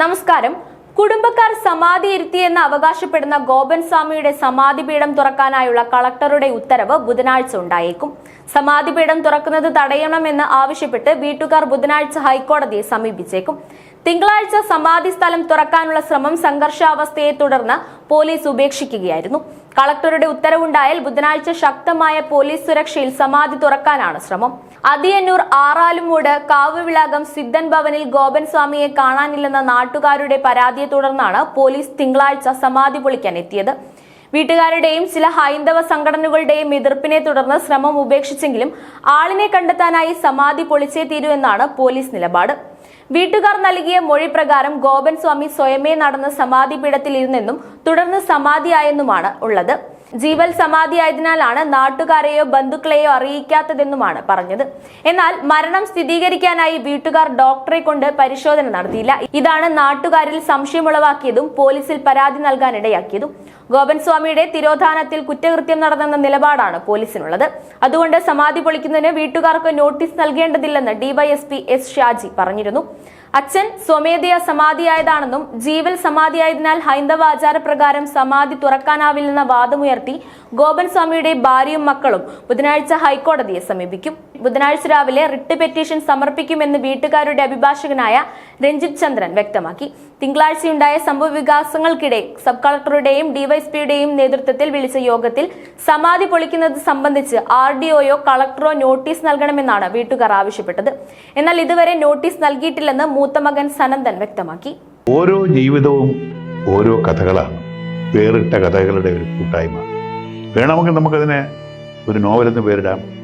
നമസ്കാരം. കുടുംബക്കാർ സമാധി ഇരുത്തിയെന്ന് അവകാശപ്പെടുന്ന ഗോപൻ സ്വാമിയുടെ സമാധിപീഠം തുറക്കാനായുള്ള കളക്ടറുടെ ഉത്തരവ് ബുധനാഴ്ച ഉണ്ടായേക്കും. സമാധിപീഠം തുറക്കുന്നത് തടയണമെന്ന് ആവശ്യപ്പെട്ട് വീട്ടുകാർ ബുധനാഴ്ച ഹൈക്കോടതിയെ സമീപിച്ചേക്കും. തിങ്കളാഴ്ച സമാധി സ്ഥലം തുറക്കാനുള്ള ശ്രമം സംഘർഷാവസ്ഥയെ തുടർന്ന് പോലീസ് ഉപേക്ഷിക്കുകയായിരുന്നു. കളക്ടറുടെ ഉത്തരവുണ്ടായാൽ ബുധനാഴ്ച ശക്തമായ പോലീസ് സുരക്ഷയിൽ സമാധി തുറക്കാനാണ് ശ്രമം. അതിയന്നൂർ ആറാലുമൂട് കാവുവിളാകം സിദ്ധൻ ഭവനിൽ ഗോപൻ സ്വാമിയെ കാണാനില്ലെന്ന നാട്ടുകാരുടെ പരാതിയെ തുടർന്നാണ് പോലീസ് തിങ്കളാഴ്ച സമാധി പൊളിക്കാൻ എത്തിയത്. വീട്ടുകാരുടെയും ചില ഹൈന്ദവ സംഘടനകളുടെയും എതിർപ്പിനെ തുടർന്ന് ശ്രമം ഉപേക്ഷിച്ചെങ്കിലും ആളിനെ കണ്ടെത്താനായി സമാധി പൊളിച്ചേ തീരൂ എന്നാണ് പോലീസ് നിലപാട്. വീട്ടുകാർ നൽകിയ മൊഴി പ്രകാരം ഗോപൻ സ്വാമി സ്വയമേ നടന്ന സമാധി പീഠത്തിൽ ഇരുന്നെന്നും തുടർന്ന് സമാധിയായെന്നുമാണ് ഉള്ളത്. ജീവൽ സമാധിയായതിനാലാണ് നാട്ടുകാരെയോ ബന്ധുക്കളെയോ അറിയിക്കാത്തതെന്നുമാണ് പറഞ്ഞത്. എന്നാൽ മരണം സ്ഥിരീകരിക്കാനായി വീട്ടുകാർ ഡോക്ടറെ കൊണ്ട് പരിശോധന നടത്തിയില്ല. ഇതാണ് നാട്ടുകാരിൽ സംശയമുളവാക്കിയതും പോലീസിൽ പരാതി നൽകാനിടയാക്കിയതും. ഗോപൻ സ്വാമിയുടെ തിരോധാനത്തിൽ കുറ്റകൃത്യം നടന്നെന്ന നിലപാടാണ് പോലീസിനുള്ളത്. അതുകൊണ്ട് സമാധി പൊളിക്കുന്നതിന് വീട്ടുകാർക്ക് നോട്ടീസ് നൽകേണ്ടതില്ലെന്ന് ഡിവൈഎസ്പി എസ് ഷാജി പറഞ്ഞിരുന്നു. അച്ഛൻ സ്വമേധയാ സമാധിയായതാണെന്നും ജീവൽ സമാധിയായതിനാൽ ഹൈന്ദവ ആചാരപ്രകാരം സമാധി തുറക്കാനാവില്ലെന്ന വാദമുയർത്തി ഗോപൻ സ്വാമിയുടെ ഭാര്യയും മക്കളും ബുധനാഴ്ച ഹൈക്കോടതിയെ സമീപിക്കും. ബുധനാഴ്ച രാവിലെ റിട്ട് പെറ്റീഷൻ സമർപ്പിക്കുമെന്ന് വീട്ടുകാരുടെ അഭിഭാഷകനായ രഞ്ജിത് ചന്ദ്രൻ വ്യക്തമാക്കി. തിങ്കളാഴ്ചയുണ്ടായ സംഭവ വികാസങ്ങൾക്കിടെ സബ് കളക്ടറുടെയും ഡിവൈഎസ്പിയുടെയും നേതൃത്വത്തിൽ വിളിച്ച യോഗത്തിൽ സമാധി പൊളിക്കുന്നത് സംബന്ധിച്ച് ആർ ഡി ഒയോ കളക്ടറോ നോട്ടീസ് നൽകണമെന്നാണ് വീട്ടുകാർ ആവശ്യപ്പെട്ടത്. എന്നാൽ ഇതുവരെ നോട്ടീസ് നൽകിയിട്ടില്ലെന്ന് മൂത്ത മകൻ സനന്ദൻ വ്യക്തമാക്കി. ഓരോ ജീവിതവും ഓരോ കഥകളാണ്. വേറിട്ട കഥകളുടെ ഒരു കൂട്ടായ്മ. വേണമെങ്കിൽ നമുക്കതിനെ ഒരു നോവലെന്ന് പേരിടാം.